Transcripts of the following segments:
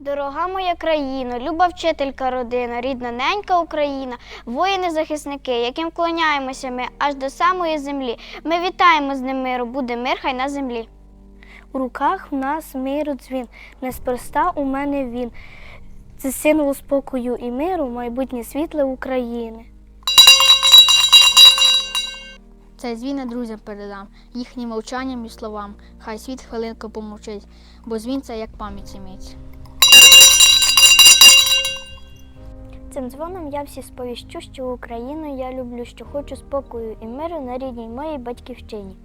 Дорога моя країно, люба вчителька родина, рідна ненька Україна, воїни-захисники, яким вклоняємося ми аж до самої землі. Ми вітаємо з ним миру, буде мир хай на землі. У руках в нас миру дзвін, неспроста у мене він. Це символ спокою і миру, майбутнє світле України. Цей дзвін друзям передам, їхнім мовчанням і словам. Хай світ хвилинку помовчить, бо дзвін це як пам'ять іміть. Цим дзвоном я всі сповіщу, що Україну я люблю, що хочу спокою і миру на рідній моїй батьківщині.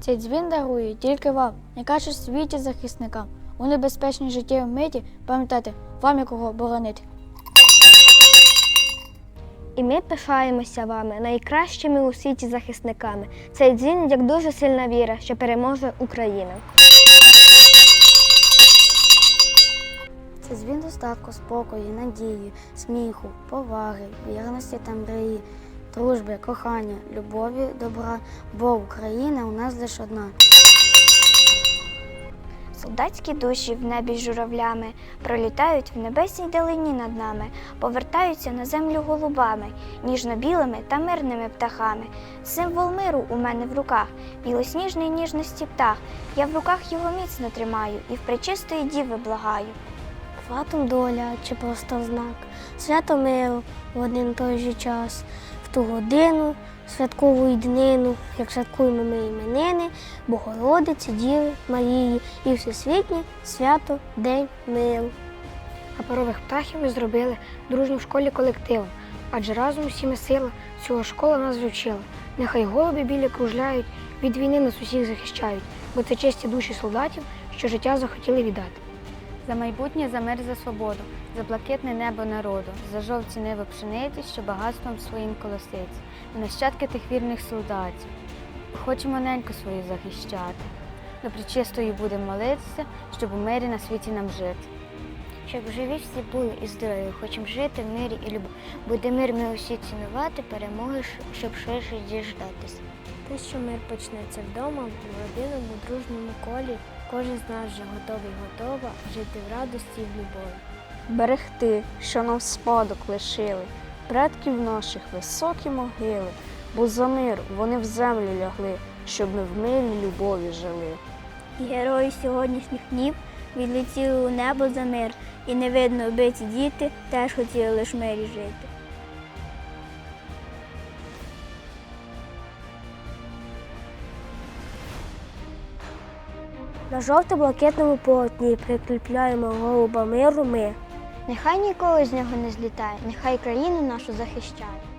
Цей дзвін дарує тільки вам, найкраще в світі захисникам. У небезпечній життєвій миті пам'ятайте, вам якого боронити. І ми пишаємося вами, найкращими у світі захисниками. Цей дзвін як дуже сильна віра, що переможе Україна. Дзвін достатку, спокою, надії, сміху, поваги, вірності та мрії, дружби, кохання, любові, добра, бо Україна у нас лише одна. Солдатські душі в небі з журавлями пролітають в небесній далині над нами, повертаються на землю голубами, ніжно-білими та мирними птахами. Символ миру у мене в руках, білосніжний ніжності птах. Я в руках його міцно тримаю і в пречистої діви благаю. Фатом доля чи просто знак, свято миру в один той же час, в ту годину, святкову днину, як святкуємо ми іменини, Богородиці, Діви, Марії і всесвітнє свято День миру. А парових птахів ми зробили дружню в школі колективом, адже разом усі ми сила цього школа нас вчила. Нехай голуби білі кружляють, від війни нас усіх захищають, бо це честі душі солдатів, що життя захотіли віддати. За майбутнє, за мир, за свободу, за блакитне небо народу, за жовті ниви пшениці, що багатством своїм колоситься, і нащадки тих вірних солдатів. Хочемо неньку свою захищати. До причистої будемо молитися, щоб у мирі на світі нам жити. Щоб живі всі були і здорові, хочемо жити в мирі і любові. Буде мир ми усі цінувати, перемоги, щоб ширше діждатися. Те, що мир почнеться вдома, в родинному, дружньому колі, кожен з нас вже готовий готова жити в радості і в любові. берегти, що нам спадок лишили, предків наших високі могили, бо за мир вони в землю лягли, щоб ми в мирі любові жили. І герої сьогоднішніх днів відлетіли у небо за мир, і не видно, аби ці діти теж хотіли лиш в мирі жити. На жовто-блакитному полотні прикріпляємо голуба миру ми. Нехай ніколи з нього не злітає, нехай країну нашу захищає.